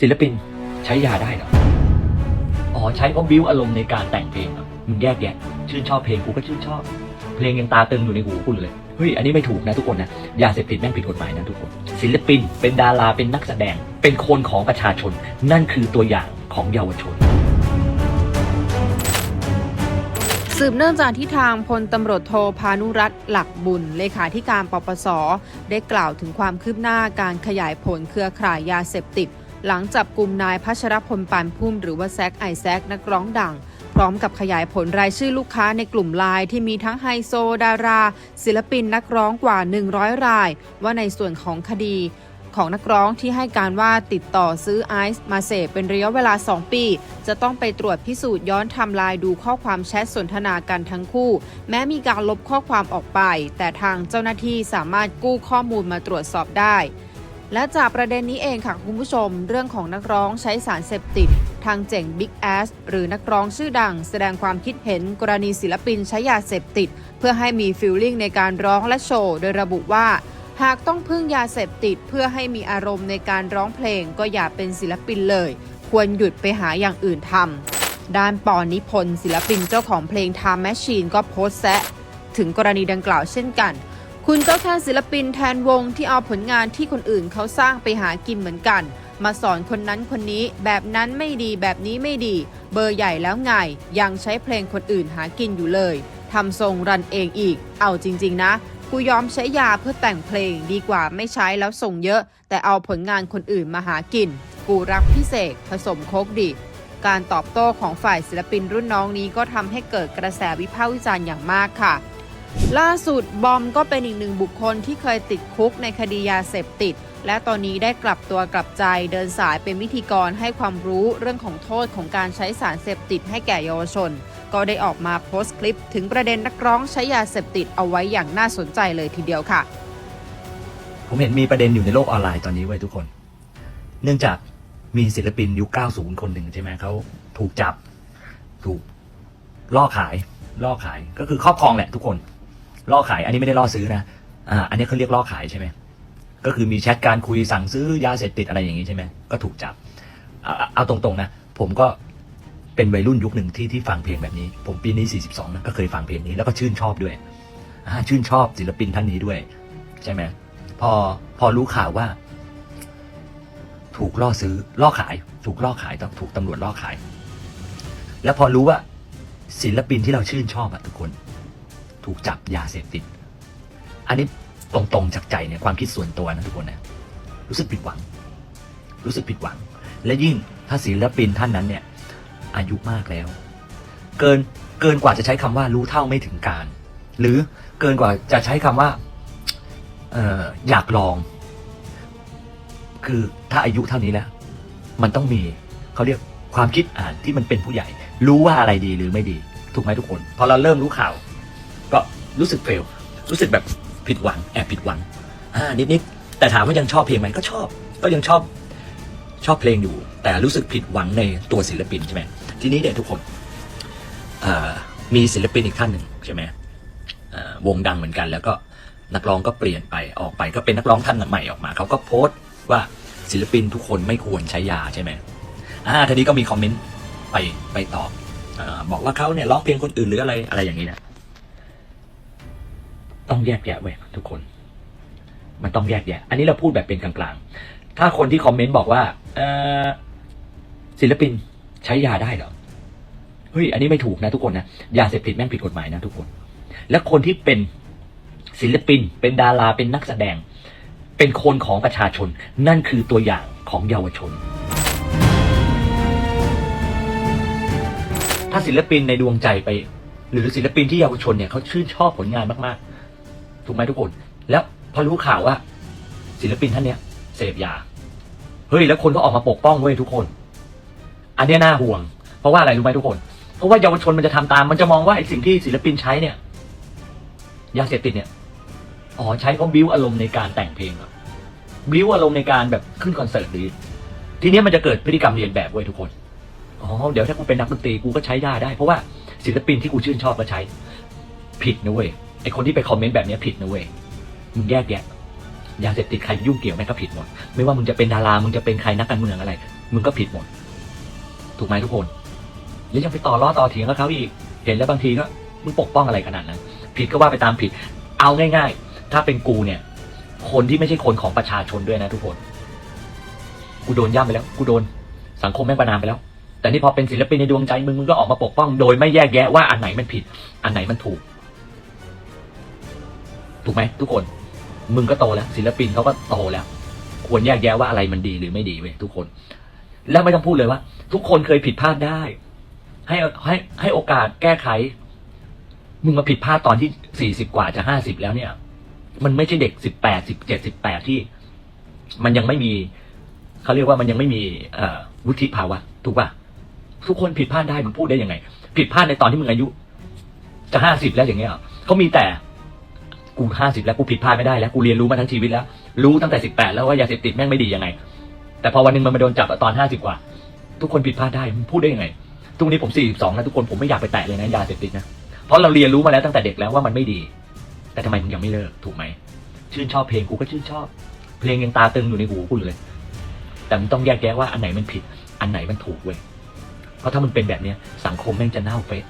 ศิลปินใช้ยาได้เหรอ อ๋อใช้เพราะบิ้วอารมณ์ในการแต่งเพลงมึงแยกแยะชื่นชอบเพลงกูก็ชื่นชอบ เพลงยังตาตึงอยู่ในหูคุณเลย เฮ้ย อันนี้ไม่ถูกนะทุกคนนะยาเสพติดแม่งผิดกฎหมายนะทุกคน ศิลปิน เป็นดาราเป็นนักแสดง เป็นคนของประชาชน นั่นคือตัวอย่างของเยาวชนสืบเนื่องจากที่ทางพลตำรวจโทพานุรัตน์หลักบุญ เลขาธิการปปส ได้กล่าวถึงความคืบหน้าการขยายผลเครือข่ายยาเสพติด หลังจับกลุ่มนายพัชรพลปานพุ่มหรือว่าแซกไอแซกนักร้องดัง พร้อมกับขยายผลรายชื่อลูกค้าในกลุ่มไลน์ที่มีทั้งไฮโซ ดารา ศิลปินนักร้องกว่า 100 ราย ว่าในส่วนของคดีของนักร้องที่ให้การว่าติดต่อซื้อไอซ์มาเสพเป็นระยะเวลา 2 ปี จะต้องไปตรวจพิสูจน์ย้อนทำลายดูข้อความแชทสนทนากันทั้งคู่ แม้มีการลบข้อความออกไป แต่ทางเจ้าหน้าที่สามารถกู้ข้อมูลมาตรวจสอบได้ และจากประเด็นนี้เองค่ะคุณผู้ชม เรื่องของนักร้องใช้สารเสพติด ทางเจ๋งบิ๊กแอสหรือนักร้องชื่อดัง แสดงความคิดเห็นกรณีศิลปินใช้ยาเสพติด เพื่อให้มีฟิลลิ่งในการร้องและโชว์ โดยระบุว่า หากต้องพึ่งยาเสพติด เพื่อให้มีอารมณ์ในการร้องเพลง ก็อย่าเป็นศิลปินเลย ควรหยุดไปหาอย่างอื่นทำด้านปอนิพนธ์ศิลปินเจ้าของเพลง Time Machine ก็โพสต์แซะถึงกรณีดังกล่าวเช่นกัน คุณก็แค่ศิลปินแทนวงที่เอาผลงานที่คนอื่นเขาสร้างไปหากินเหมือนกัน มาสอนคนนั้นคนนี้แบบนั้นไม่ดีแบบนี้ไม่ดี เบอร์ใหญ่แล้วไง ยังใช้เพลงคนอื่นหากินอยู่เลยทำทรงรันเองอีก เอาจริง ๆ นะ กูยอมใช้ยาเพื่อแต่งเพลงดีกว่าไม่ใช้แล้วส่งเยอะ แต่เอาผลงานคนอื่นมาหากิน กูรักพิเศษผสมโคกดิการตอบโต้ของฝ่ายศิลปินรุ่นน้องนี้ก็ทำให้เกิดกระแสวิพากษ์วิจารณ์อย่างมากค่ะ ล่าสุดบอมก็เป็นอีกหนึ่งบุคคลที่เคยติดคุกในคดียาเสพติด และตอนนี้ได้กลับตัวกลับใจเดินสายเป็นวิธีกรให้ความรู้เรื่องของโทษของการใช้สารเสพติดให้แก่เยาวชน ก็ได้ออกมาโพสต์คลิปถึงประเด็นนักร้องใช้ยาเสพติดเอาไว้อย่างน่าสนใจเลยทีเดียวค่ะ ผมเห็นมีประเด็นอยู่ในโลกออนไลน์ตอนนี้ไว้ทุกคน เนื่องจากมีศิลปินยุค 90 คนหนึ่งใช่ไหมเขาถูกจับ ถูกล่อขายล่อขายก็คือครอบครองแหละทุกคน ล่อขาย อันนี้ไม่ได้ล่อซื้อนะอ่าอันนี้เขาเรียกล่อขายใช่ไหมก็คือมีแชทการคุยสั่งซื้อยาเสพติดอะไรอย่างนี้ใช่ไหมก็ถูกจับเอาตรงๆนะ ผมก็เป็นวัยรุ่นยุคหนึ่งที่ที่ฟังเพลงแบบนี้ ผมปีนี้ 42นะก็เคยฟังเพลงนี้แล้วก็ชื่นชอบด้วยชื่นชอบศิลปินท่านนี้ด้วย ใช่ไหมพอพอรู้ข่าวว่า ถูกล่อซื้อล่อขาย ถูกล่อขายต้องถูกตำรวจล่อขาย แล้วพอรู้ว่าศิลปินที่เราชื่นชอบอะทุกคน ถูกจับยาเสพติด อันนี้ตรงๆจากใจเนี่ยความคิดส่วนตัวนะทุกคนนะรู้สึกผิดหวัง รู้สึกผิดหวัง และยิ่งถ้าศิลปินท่านนั้นเนี่ย อายุมากแล้ว เกินเกินกว่าจะใช้คำว่ารู้เท่าไม่ถึงการ หรือเกินกว่าจะใช้คำว่าเอออยากลอง คือถ้าอายุเท่านี้แล้ว มันต้องมีเขาเรียกความคิดอ่านที่มันเป็นผู้ใหญ่ รู้ว่าอะไรดีหรือไม่ดี ถูกไหมทุกคน พอเราเริ่มรู้ข่าว รู้สึกเฟลรู้สึกแบบผิดหวังแอบผิดหวังอ่านิดๆแต่ถามว่ายังชอบเพลงไหมก็ชอบ ก็ยังชอบชอบเพลงอยู่ แต่รู้สึกผิดหวังในตัวศิลปินใช่ไหมทีนี้เนี่ยทุกคนมีศิลปินอีกท่านหนึ่งใช่ไหมวงดังเหมือนกัน แล้วก็นักร้องก็เปลี่ยนไปออกไปก็เป็นนักร้องท่านใหม่ออกมาเขาก็โพสต์ว่าศิลปินทุกคนไม่ควรใช้ยาใช่ไหมอ่าทีนี้ก็มีคอมเมนต์ไปไปตอบอบอกว่าเขาเนี่ยร้องเพลงคนอื่นหรืออะไรอะไรอย่างนี้นะ ต้องแยกแยะเว้ยทุกคน มันต้องแยกแยะ อันนี้เราพูดแบบเป็นกลางๆ ถ้าคนที่คอมเมนต์บอกว่า เออศิลปินใช้ยาได้เหรอเฮ้ยอันนี้ไม่ถูกนะทุกคนนะยาเสพติดแม่งผิดกฎหมายนะทุกคน และคนที่เป็นศิลปิน เป็นดาราเป็นนักแสดง เป็นคนของประชาชน นั่นคือตัวอย่างของเยาวชน ถ้าศิลปินในดวงใจไป หรือศิลปินที่เยาวชนเนี่ยเขาชื่นชอบผลงานมากๆ ถูกไหมทุกคน แล้วพอรู้ข่าวว่า ศิลปินท่านเนี้ยเสพยา เฮ้ย แล้วคนก็ออกมาปกป้องเว้ยทุกคน อันเนี้ยน่าห่วง เพราะว่าอะไรรู้ไหมทุกคน เพราะว่าเยาวชนมันจะทำตาม มันจะมองว่าไอ้สิ่งที่ศิลปินใช้เนี่ย ยาเสพติดเนี่ย อ๋อใช้เพราะบิ้วอารมณ์ในการแต่งเพลงเหรอบิ้วอารมณ์ในการแบบขึ้นคอนเสิร์ตดีทีเนี้ยมันจะเกิดพฤติกรรมเรียนแบบเว้ยทุกคน อ๋อ เดี๋ยวถ้ากูเป็นนักดนตรีกูก็ใช้ได้ได้ เพราะว่าศิลปินที่กูชื่นชอบก็ใช้ ผิดนะเว้ย ไอคนที่ไปคอมเมนต์แบบนี้ผิดนะเว้ยมึงแยกแยะยาเสพติดใครยุ่งเกี่ยวแม่งก็ผิดหมด ไม่ว่ามึงจะเป็นดารา มึงจะเป็นใครนักการเมืองอะไร มึงก็ผิดหมด ถูกไหมทุกคนแล้วยังไปต่อล้อต่อเถียงกับเขาอีก เห็นแล้วบางทีก็มึงปกป้องอะไรขนาดนั้น ผิดก็ว่าไปตามผิด เอาง่าย ๆ ถ้าเป็นกูเนี่ย คนที่ไม่ใช่คนของประชาชนด้วยนะทุกคน กูโดนย่ำไปแล้ว กูโดน สังคมแม่งประนามไปแล้ว แต่นี่พอเป็นศิลปินในดวงใจมึงมึงก็ออกมาปกป้อง โดยไม่แยกแยะว่าอันไหนมันผิด อันไหนมันถูก ถูกไหมทุกคน มึงก็โตแล้ว ศิลปินเขาก็โตแล้ว ควรแยกแยะว่าอะไรมันดีหรือไม่ดีเว้ยทุกคน แล้วไม่ต้องพูดเลยว่า ทุกคนเคยผิดพลาดได้ ให้ให้ให้โอกาสแก้ไข มึงมาผิดพลาดตอนที่สี่สิบกว่าจะห้าสิบแล้วเนี่ย มันไม่ใช่เด็กสิบแปดสิบเจ็ดสิบแปดที่ มันยังไม่มีเขาเรียกว่ามันยังไม่มีเอวุฒิภาวะ ถูกป่ะทุกคนผิดพลาดได้มึงพูดได้ยังไง ผิดพลาดในตอนที่มึงอายุ จะห้าสิบแล้วอย่างเงี้ยเขามีแต่ กูห้าสิบแล้วกูผิดพลาดไม่ได้แล้วกูเรียนรู้มาทั้งชีวิตแล้ว รู้ตั้งแต่สิบแปดแล้วว่ายาเสพติดแม่งไม่ดียังไง แต่พอวันหนึ่งมันมาโดนจับตอนห้าสิบกว่า ทุกคนผิดพลาดได้มึงพูดได้ยังไงทุกวันนี้ผมสี่สิบสองแล้วทุกคนผมไม่อยากไปแตะเลยนะยาเสพติดนะเพราะเราเรียนรู้มาแล้วตั้งแต่เด็กแล้วว่ามันไม่ดี แต่ทำไมมึงยังไม่เลิกถูกไหมชื่นชอบเพลงกูก็ชื่นชอบ เพลงยังตาตึงอยู่ในหูกูเลย แต่มึงต้องแยกแยะว่าอันไหนมันผิด อันไหนมันถูกเว้ยเพราะถ้ามันเป็นแบบเนี้ยสังคมแม่งจะเน่าเฟะ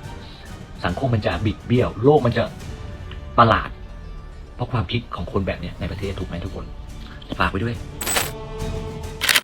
สังคมมันจะบิดเบี้ยว โลกมันจะประหลาด เพราะความคิดของคนแบบเนี้ยในประเทศถูกไหมทุกคนฝากไว้ด้วย